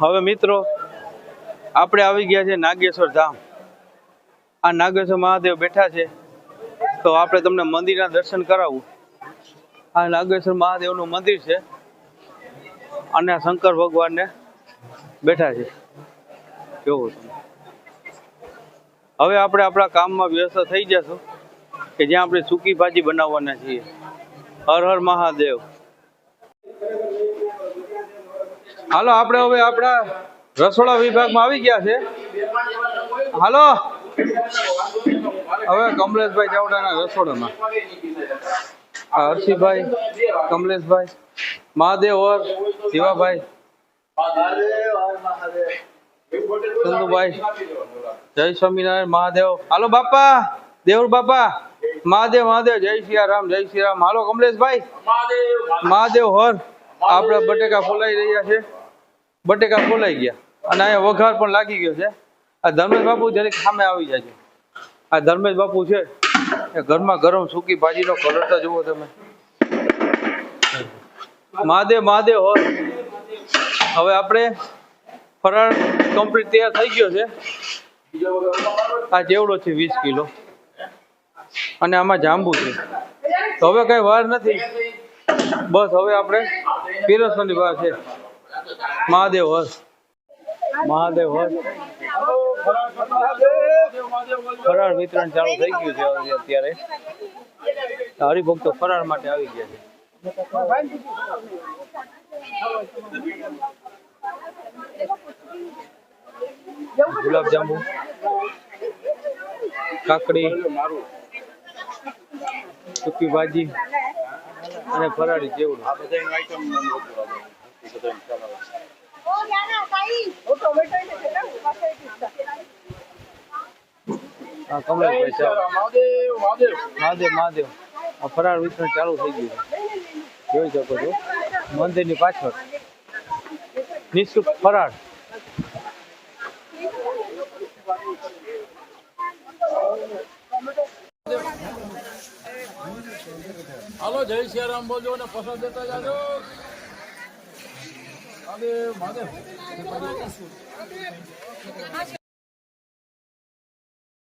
હવે મિત્રો, આપણે આવી ગયા છે નાગેશ્વર ધામ. આ નાગેશ્વર મહાદેવ બેઠા છે. તો આપણે તમને મંદિરના દર્શન કરાવવું આ નાગેશ્વર મહાદેવનું મંદિર છે. અને શંકર ભગવાનને બેઠા છે. જોવો તમે હવે આપણે આપણા કામમાં વ્યસ્ત થઈ જશું કે જ્યાં આપણે સૂકી ભાજી બનાવવાના છીએ. હર હર મહાદેવ. હાલો, આપણે હવે આપણા રસોડા વિભાગમાં આવી ગયા છે. હાલો. હવે કમલેશભાઈ ચાવડાના રસોડામાં. હર્ષિભાઈ કમલેશભાઈ, મહાદેવ ઓર શિવાભાઈ ચંદુભાઈ જય સ્વામિનારાયણ, મહાદેવ. હાલો, બાપા, દેવર બાપા, મહાદેવ મહાદેવ, જય સિયા રામ જય શ્રી રામ હાલો, કમલેશભાઈ, મહાદેવ હર આપણે બટેકા ફોલાઈ રહ્યા છે. બટેકા ખોલાઈ ગયા. અને અહીંયા વઘાર પણ લાગી ગયો છે. આ ધર્મેશ બાપુ જરીક સામે આવી જાય છે. આ ધર્મેશ બાપુ છે એ ઘરમાં ગરમ સૂકી ભાજીનો કલર તો જુઓ તમે. મહાદેવ મહાદેવ હર હવે આપણે ફરાળ કમ્પ્લીટ તૈયાર થઈ ગયો છે. આ જેવડો છે વીસ કિલો. અને આમાં જાંબુ છે. તો હવે કઈ વાર નથી. બસ હવે આપણે પીરસવાની વાર છે. મહાદેવ હસ મહાદેવ હસ ફરાળ વિતરણ ચાલુ થઈ ગયું છે અત્યારે. હરિભક્તો ફરાળ માટે આવી ગયા છે. ગુલાબ જાંબુ, કાકડી સૂકી ભાજી અને ફરાળી ચેવડું. હા કમલેશભાઈ ચાલો. મહાદેવ મહાદેવ. આ ફરાળ વિતરણ ચાલુ થઈ ગયું. જોઈ શકો છો. મંદિરની પાછળ. નિઃશુલ્ક ફરાળ. હાલો જય સિયારામ બોલજો અને પસંદ દેતા જાજો. મહાદેવ મહાદેવ